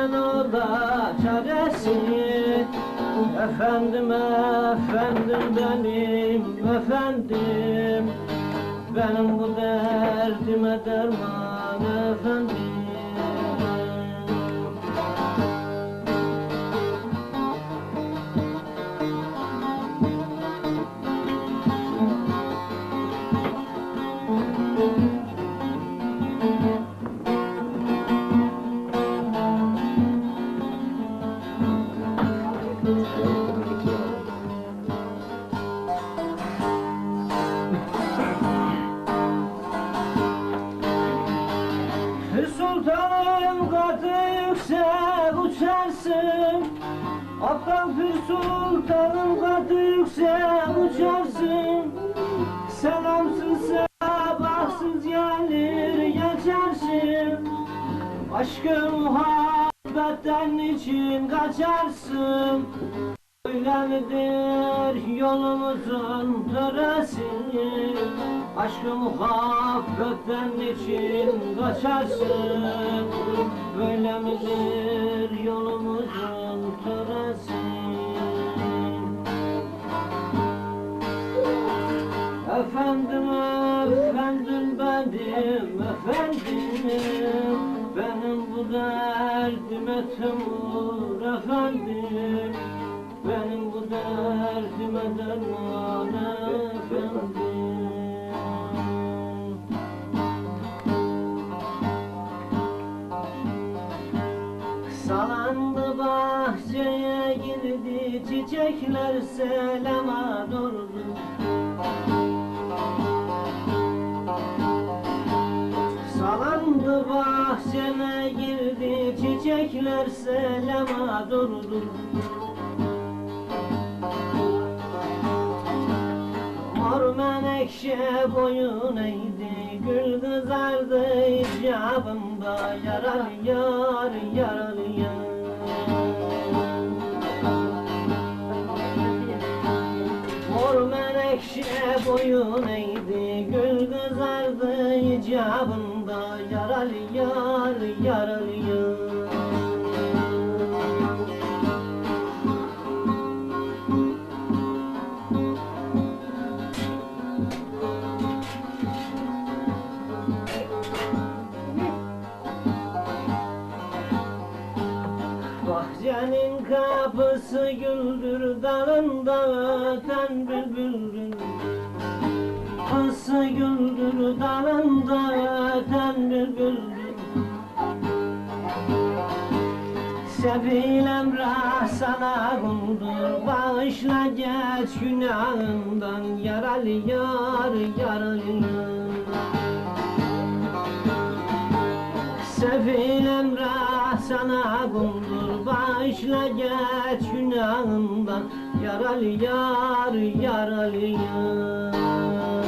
bilsen o da Efendim efendim benim efendim. Benim bu derdime derman efendim. Pir katı yüksek uçarsın Aptal Pir Sultanım katı yüksek uçarsın. Selamsız sabahsız gelir geçersin. Aşkı muhabbetten için kaçarsın Öyle midir yolumuzun töresi Aşkı muhabbetten için kaçarsın Böyle midir yolumuzun töresi Efendim efendim benim efendim. Benim bu derdime temur efendim Benim bu derdime derman efendim. Salandı bahçeye girdi çiçekler selama durdu. Salandı bahçeme girdi çiçekler selama durdu menekşe boyun eğdi Gül kızardı icabında Yaralı yar, yaralı yar. Mor menekşe boyun eğdi Gül kızardı icabında Yaralı yar, yaralı yar Bahçenin kapısı güldür dalında öten bülbüldür. Kapısı güldür dalında öten bülbüldür. Sefil emrah sana kundur Bağışla geç günahından Yaralı yar, yaralı yar Sefil sana kundur Bağışla geç günahından. Yaralı yar, yaralı yar